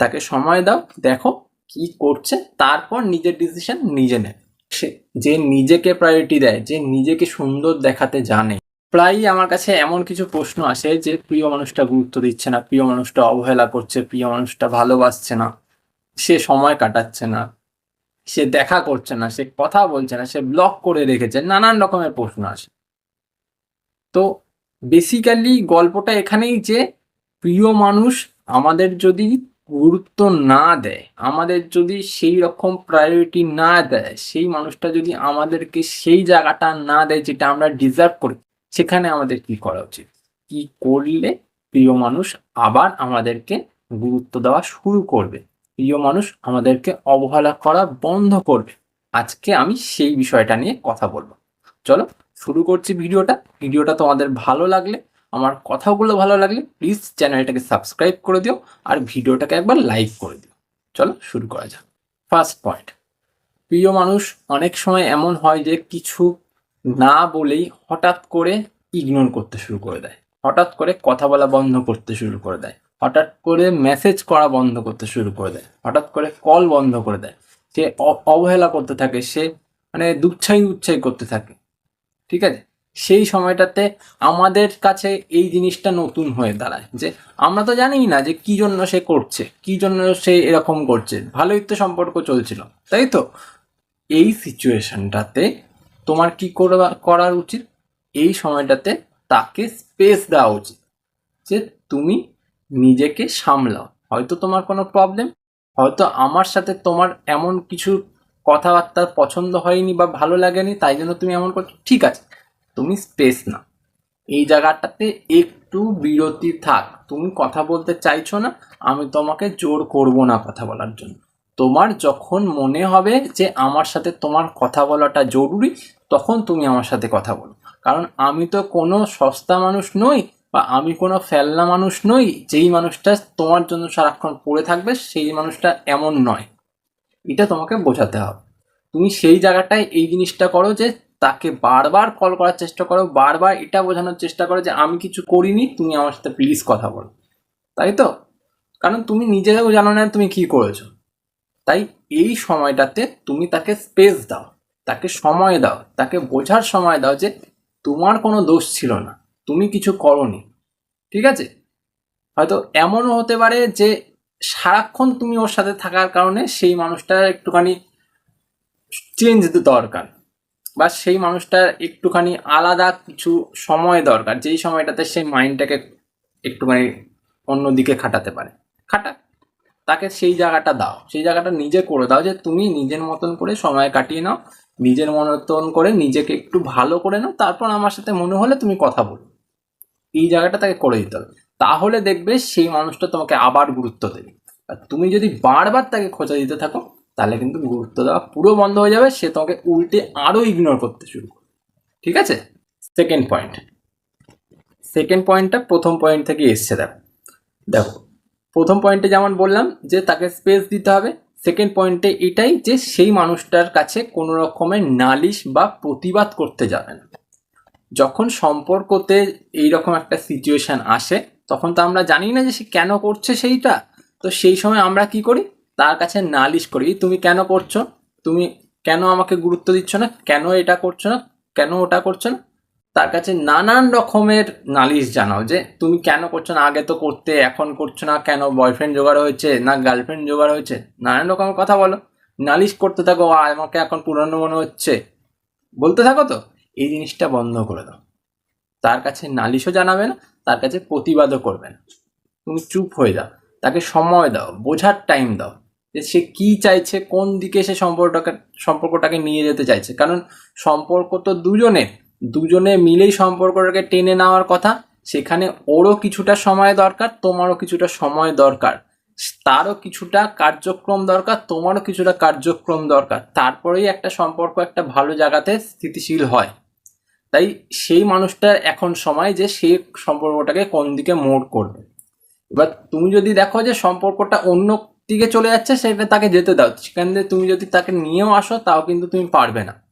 তাকে সময় দাও, দেখো কি করছে, তারপর নিজের ডিসিশন নিজে নেয় সে যে নিজেকে প্রায়োরিটি দেয়, যে নিজেকে সুন্দর দেখাতে জানে। প্রায়ই আমার কাছে এমন কিছু প্রশ্ন আসে যে প্রিয় মানুষটা গুরুত্ব দিচ্ছে না, প্রিয় মানুষটা অবহেলা করছে, প্রিয় মানুষটা ভালোবাসছে না, সে সময় কাটাচ্ছে না, সে দেখা করছে না, সে কথা বলছে না, সে ব্লক করে রেখেছে, নানান রকমের প্রশ্ন আসে। তো বেসিক্যালি গল্পটা এখানেই যে প্রিয় মানুষ আমাদের যদি গুরুত্ব না দেয়, আমাদের যদি সেই রকম প্রায়োরিটি না দেয়, সেই মানুষটা যদি আমাদেরকে সেই জায়গাটা না দেয় যেটা আমরা ডিজার্ভ করি, সেখানে আমাদের কি করা উচিত? কি করলে প্রিয় মানুষ আবার আমাদেরকে গুরুত্ব দেওয়া শুরু করবে? প্রিয় মানুষ আমাদেরকে অবহেলা করা বন্ধ করবে। আজকে আমি সেই বিষয়টা নিয়ে কথা বলব। চলো, শুরু করছি ভিডিওটা। ভিডিওটা তোমাদের ভালো লাগলে আমার কথাগুলো ভালো লাগলে প্লিজ চ্যানেলটাকে সাবস্ক্রাইব করে দিও আর ভিডিওটাকে একবার লাইক করে দিও। চলো শুরু করা যাক। ফার্স্ট পয়েন্ট প্রিয় মানুষ, অনেক সময় এমন হয় যে কিছু না বলেই হঠাৎ করে ইগনোর করতে শুরু করে দেয়। হঠাৎ করে কথা বলা বন্ধ করতে শুরু করে দেয়। হঠাৎ করে মেসেজ করা বন্ধ করতে শুরু করে দেয়। হঠাৎ করে কল বন্ধ করে দেয়। সে অবহেলা করতে থাকে, সে মানে দুচ্ছাই উচ্ছাই করতে থাকে। ঠিক আছে? সেই সময়টাতে আমাদের কাছে এই জিনিসটা নতুন হয়ে দাঁড়ায়। যে আমরা তো জানিই না যে কি জন্য সে করছে, কি জন্য সে এরকম করছে। ভালোই তো সম্পর্ক চলছিল, তাই তো? এই সিচুয়েশনটাতে তোমার কি করার উচিত? এই সময়টাতে তাকে স্পেস দেওয়া উচিত। যে তুমি নিজেকে সামলাও। হয়তো তোমার কোনো প্রবলেম হয়তো আমার সাথে তোমার এমন কিছু কথাবার্তা পছন্দ হয়নি বা ভালো লাগেনি, তাই জন্য তুমি এমন করছ। ঠিক আছে তুমি স্পেস না। এই জায়গাটাতে একটু বিরতি থাক। তুমি কথা বলতে চাইছো না, আমি তোমাকে জোর করব না কথা বলার জন্য। তোমার যখন মনে হবে যে আমার সাথে তোমার কথা বলাটা জরুরি, তখন তুমি আমার সাথে কথা বলো। কারণ আমি তো কোনো সস্তা মানুষ নই বা আমি কোনো ফেলনা মানুষ নই, যেই মানুষটা তোমার জন্য সারাক্ষণ পড়ে থাকবে, সেই মানুষটা এমন নয়। এটা তোমাকে বোঝাতে হবে। তুমি সেই জায়গাটায় এই জিনিসটা করো যে তাকে বারবার কল করার চেষ্টা করো, বারবার এটা বোঝানোর চেষ্টা করো যে আমি কিছু করিনি, তুমি আমার সাথে প্লিজ কথা বলো। তাই তো? কারণ তুমি নিজেও জানো না তুমি কি করেছ। তাই এই সময়টাতে তুমি তাকে স্পেস দাও, তাকে সময় দাও, তাকে বোঝার সময় দাও যে তোমার কোনো দোষ ছিল না, তুমি কিছু করনি। ঠিক আছে? হয়তো এমনও হতে পারে যে সারাক্ষণ তুমি ওর সাথে থাকার কারণে সেই মানুষটার একটুখানি চেঞ্জ দরকার। বা সেই মানুষটার একটুখানি আলাদা কিছু সময় দরকার, যেই সময়টাতে সেই মাইন্ডটাকে একটুখানি অন্যদিকে খাটাতে পারে। খাটা। তাকে সেই জায়গাটা দাও। সেই জায়গাটা নিজে করে দাও যে তুমি নিজের মতন করে সময় কাটিয়ে নাও, নিজের মতন করে নিজেকে একটু ভালো করে নাও, তারপর আমার সাথে মনে হলে তুমি কথা বলো। এই জায়গাটা তাকে করে দিতে হবে। তাহলে দেখবে সেই মানুষটা তোমাকে আবার গুরুত্ব দেবে। আর তুমি যদি বারবার তাকে খোঁজা দিতে থাকো তাহলে কিন্তু গুরুত্ব দেওয়া পুরো বন্ধ হয়ে যাবে, সে তোমাকে উল্টে আরও ইগনোর করতে শুরু করবে। ঠিক আছে? সেকেন্ড পয়েন্ট সেকেন্ড পয়েন্টটা প্রথম পয়েন্ট থেকে এসছে, দেখো। দেখো, প্রথম পয়েন্টে যেমন বললাম যে তাকে স্পেস দিতে হবে সেকেন্ড পয়েন্টে এটাই যে সেই মানুষটার কাছে কোনো রকমের নালিশ বা প্রতিবাদ করতে যাবে না। যখন সম্পর্কতে এইরকম একটা সিচুয়েশান আসে, তখন তো আমরা জানি না যে সে কেন করছে সেইটা। তো সেই সময় আমরা কি করি? তার কাছে নালিশ করি তুমি কেন করছ? তুমি কেন আমাকে গুরুত্ব দিচ্ছ না? কেন এটা করছ না? কেন ওটা করছ না? তার কাছে নানান রকমের নালিশ জানাও যে তুমি কেন করছ না? আগে তো করতে এখন করছ না? কেন বয়ফ্রেন্ড জোগাড় হয়েছে? না গার্লফ্রেন্ড জোগাড় হয়েছে? নানান রকমের কথা বলো। নালিশ করতে থাকো "আ, আমাকে এখন পুরনো মনে হচ্ছে। বলতে থাকো তো? এই জিনিসটা বন্ধ করে দাও। তার কাছে নালিশও জানাবে না তার কাছে প্রতিবাদও করবে না। তুমি চুপ হয়ে যাও। তাকে সময় দাও বোঝার টাইম দাও। যে সে কি চাইছে, কোন দিকে সে সম্পর্কটাকে সম্পর্কটাকে নিয়ে যেতে চাইছে। কারণ সম্পর্ক তো দুজনের, দুজনে মিলেই সম্পর্কটাকে টেনে নেওয়ার কথা। সেখানে ওরও কিছুটা সময় দরকার, তোমারও কিছুটা সময় দরকার। তারও কিছুটা কার্যক্রম দরকার, তোমারও কিছুটা কার্যক্রম দরকার। তারপরেই একটা সম্পর্ক একটা ভালো জায়গাতে স্থিতিশীল হয়। তাই সেই মানুষটার এখন সময় যে সে সম্পর্কটাকে কোন দিকে মোড় করবে। এবার তুমি যদি দেখো যে সম্পর্কটা অন্য দিকে চলে যাচ্ছে সেটা তাকে যেতে দাও। সেখান থেকে তুমি যদি তাকে নিয়েও আসো, তাও কিন্তু তুমি পারবে না।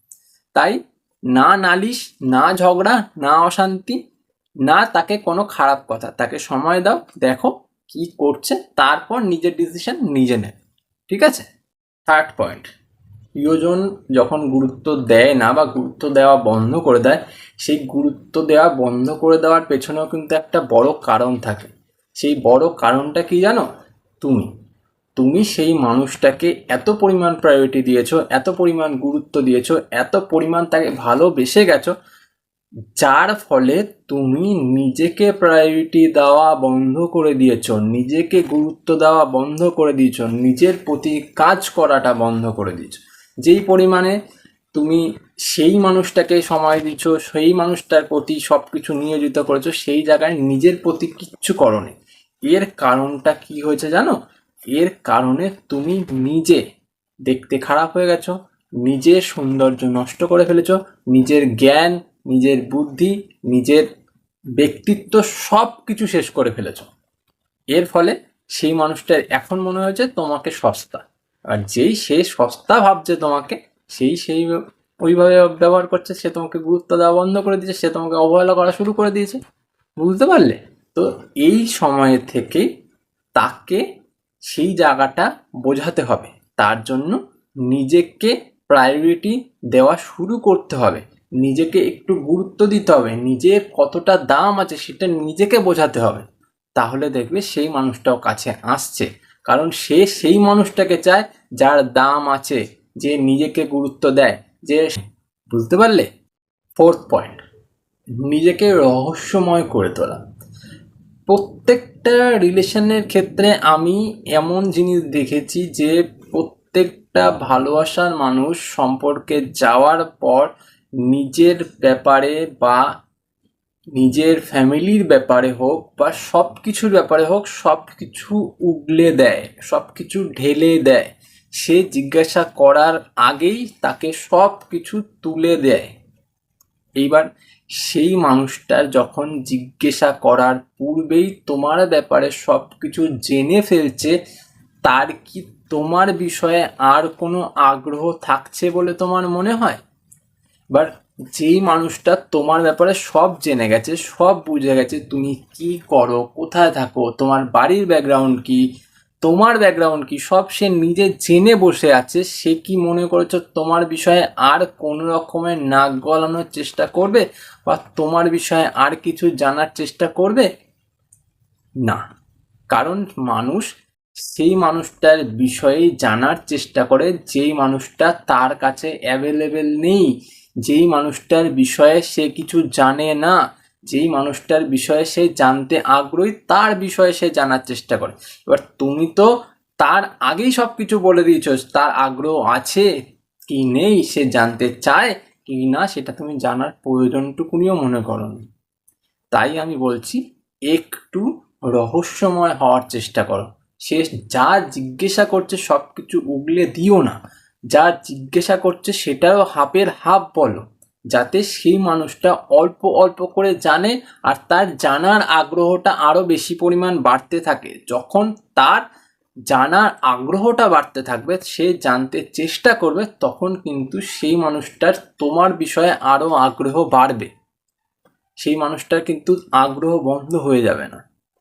তাই না নালিশ, না ঝগড়া, না অশান্তি, না তাকে কোনো খারাপ কথা। তাকে সময় দাও, দেখো কি করছে, তারপর নিজের ডিসিশন নিজে নেয় ঠিক আছে? থার্ড পয়েন্ট প্রিয়জন যখন গুরুত্ব দেয় না বা গুরুত্ব দেওয়া বন্ধ করে দেয়, সেই গুরুত্ব দেওয়া বন্ধ করে দেওয়ার পেছনেও কিন্তু একটা বড় কারণ থাকে। সেই বড় কারণটা কি জানো? তুমি। তুমি সেই মানুষটাকে এত পরিমাণ প্রায়োরিটি দিয়েছ, এত পরিমাণ গুরুত্ব দিয়েছ, এত পরিমাণ তাকে ভালোবেসে গেছো, যার ফলে তুমি নিজেকে প্রায়োরিটি দেওয়া বন্ধ করে দিয়েছ, নিজেকে গুরুত্ব দেওয়া বন্ধ করে দিয়েছ, নিজের প্রতি কাজ করাটা বন্ধ করে দিয়েছ। যেই পরিমাণে তুমি সেই মানুষটাকে সময় দিচ্ছ সেই মানুষটার প্রতি সব কিছু নিয়োজিত করেছ, সেই জায়গায় নিজের প্রতি কিচ্ছু করনি। এর কারণটা কি হয়েছে জানো? এর কারণে তুমি নিজে দেখতে খারাপ হয়ে গেছো, নিজের সৌন্দর্য নষ্ট করে ফেলেছো, নিজের জ্ঞান, নিজের বুদ্ধি, নিজের ব্যক্তিত্ব সব কিছু শেষ করে ফেলেছো। এর ফলে সেই মানুষটার এখন মনে হয়েছে তোমাকে সস্তা। আর যেই সে সস্তা ভাবছে তোমাকে, সেই সেই ওইভাবে ব্যবহার করছে, সে তোমাকে গুরুত্ব দেওয়া বন্ধ করে দিয়েছে, সে তোমাকে অবহেলা করা শুরু করে দিয়েছে। বুঝতে পারলে? তো এই সময় থেকে তাকে সেই জায়গাটা বোঝাতে হবে। তার জন্য নিজেকে প্রায়োরিটি দেওয়া শুরু করতে হবে। নিজেকে একটু গুরুত্ব দিতে হবে। নিজের কতটা দাম আছে সেটা নিজেকে বোঝাতে হবে। তাহলে দেখবে সেই মানুষটাও কাছে আসছে। কারণ সে সেই মানুষটাকে চায় যার দাম আছে, যে নিজেকে গুরুত্ব দেয়, যে বুঝতে পারলে? ফোর্থ পয়েন্ট নিজেকে রহস্যময় করে তোলা। প্রত্যেকটা রিলেশনের ক্ষেত্রে আমি এমন জিনিস দেখেছি যে প্রত্যেকটা ভালোবাসার মানুষ সম্পর্কে যাওয়ার পর নিজের ব্যাপারে বা নিজের ফ্যামিলির ব্যাপারে হোক বা সব কিছুর ব্যাপারে হোক সব কিছু উগলে দেয় সব কিছু ঢেলে দেয়। সে জিজ্ঞাসা করার আগেই তাকে সব কিছু তুলে দেয়। এইবার সেই মানুষটার যখন জিজ্ঞাসা করার পূর্বেই তোমার ব্যাপারে সব কিছু জেনে ফেলছে, তার কি তোমার বিষয়ে আর কোনো আগ্রহ থাকছে বলে তোমার মনে হয়? এবার যেই মানুষটা তোমার ব্যাপারে সব জেনে গেছে, সব বুঝে গেছে, তুমি কি করো, কোথায় থাকো, তোমার বাড়ির ব্যাকগ্রাউন্ড কি তোমার ব্যাকগ্রাউন্ড কি? সব সে নিজে জেনে বসে আছে। সে কি মনে করেছ তোমার বিষয়ে আর কোনো রকমের নাক গলানোর চেষ্টা করবে? বা তোমার বিষয়ে আর কিছু জানার চেষ্টা করবে? না। কারণ মানুষ সেই মানুষটার বিষয়ে জানার চেষ্টা করে। যেই মানুষটা তার কাছে অ্যাভেলেবেল নেই। যেই মানুষটার বিষয়ে সে কিছু জানে না। যেই মানুষটার বিষয়ে সে জানতে আগ্রহী, তার বিষয়ে সে জানার চেষ্টা করে। এবার তুমি তো তার আগেই সব কিছু বলে দিয়েছ, তার আগ্রহ আছে কি নেই, সে জানতে চায় কি না, সেটা তুমি জানার প্রয়োজনটুকুনিও মনে করো তাই আমি বলছি, একটু রহস্যময় হওয়ার চেষ্টা করো। সে যা জিজ্ঞাসা করছে সব কিছু উগলে দিও না। যা জিজ্ঞাসা করছে সেটাও হাফের হাফ বলো। যাতে সেই মানুষটা অল্প অল্প করে জানে আর তার জানার আগ্রহটা আরও বেশি পরিমাণ বাড়তে থাকে। যখন তার জানার আগ্রহটা বাড়তে থাকবে, সে জানতে চেষ্টা করবে, তখন কিন্তু সেই মানুষটার তোমার বিষয়ে আরও আগ্রহ বাড়বে। সেই মানুষটার কিন্তু আগ্রহ বন্ধ হয়ে যাবে না।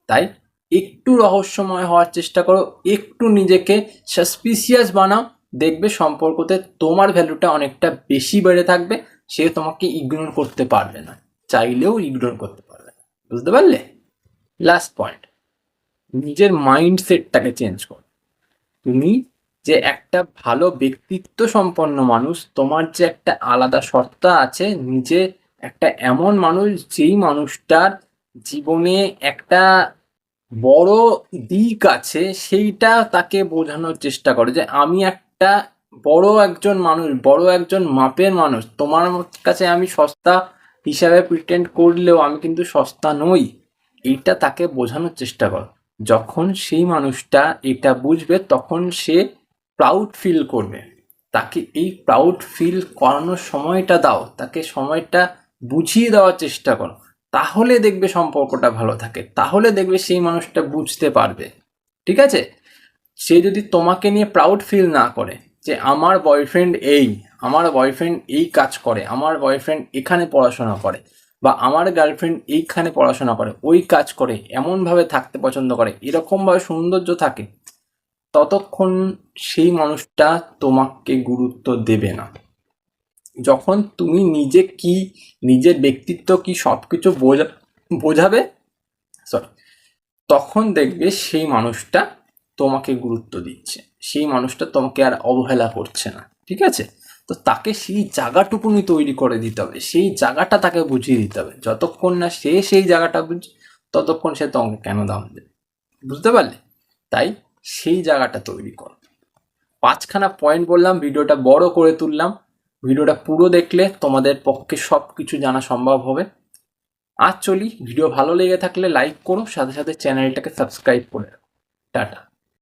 তাই একটু রহস্যময় হওয়ার চেষ্টা করো, একটু নিজেকে সাসপিসিয়াস বানাও, দেখবে সম্পর্কতে তোমার ভ্যালুটা অনেকটা বেশি বেড়ে থাকবে সে তোমাকে ইগনোর করতে পারবে না। চাইলেও ইগনোর করতে পারবে না। বুঝতে পারলে? লাস্ট পয়েন্ট নিজের মাইন্ডসেটটাকে চেঞ্জ কর। তুমি যে একটা ভালো ব্যক্তিত্ব সম্পন্ন মানুষ, তোমার যে একটা আলাদা সত্তা আছে, নিজে একটা এমন মানুষ, যেই মানুষটার জীবনে একটা বড় দিক আছে, সেইটা তাকে বোঝানোর চেষ্টা করে যে, আমি একটা বড় একজন মানুষ, বড় একজন মাপের মানুষ। তোমার কাছে আমি সস্তা হিসাবে প্রিটেন্ড করলেও আমি কিন্তু সস্তা নই। এইটা তাকে বোঝানোর চেষ্টা কর। যখন সেই মানুষটা এটা বুঝবে, তখন সে প্রাউড ফিল করবে। তাকে এই প্রাউড ফিল করানোর সময়টা দাও। তাকে সময়টা বুঝিয়ে দেওয়ার চেষ্টা করো। তাহলে দেখবে সম্পর্কটা ভালো থাকে। তাহলে দেখবে সেই মানুষটা বুঝতে পারবে। ঠিক আছে? সে যদি তোমাকে নিয়ে প্রাউড ফিল না করে যে আমার বয়ফ্রেন্ড এই, আমার বয়ফ্রেন্ড এই কাজ করে, আমার বয়ফ্রেন্ড এখানে পড়াশোনা করে বা আমার গার্লফ্রেন্ড এইখানে পড়াশোনা করে, ওই কাজ করে, এমনভাবে থাকতে পছন্দ করে, এরকমভাবে সৌন্দর্য থাকে, ততক্ষণ সেই মানুষটা তোমাকে গুরুত্ব দেবে না। যখন তুমি নিজে কি, নিজের ব্যক্তিত্ব কি সব কিছু বোঝা, বোঝাবে সরি তখন দেখবে সেই মানুষটা তোমাকে গুরুত্ব দিচ্ছে। সেই মানুষটা তোমাকে আর অবহেলা করছে না, ঠিক আছে? তো তাকে সেই জায়গাটুকুনি তৈরি করে দিতে হবে, সেই জায়গাটা তাকে বুঝিয়ে দিতে হবে। যতক্ষণ না সে সেই জায়গাটা বুঝ, ততক্ষণ সে তোমাকে কেন দাম দেবে? বুঝতে পারলে? তাই সেই জায়গাটা তৈরি করো। পাঁচখানা পয়েন্ট বললাম ভিডিওটা বড় করে তুললাম। ভিডিওটা পুরো দেখলে তোমাদের পক্ষে সব কিছু জানা সম্ভব হবে। আর চলি। ভিডিও ভালো লেগে থাকলে লাইক করো, সাথে সাথে চ্যানেলটাকে সাবস্ক্রাইব করে টাটা।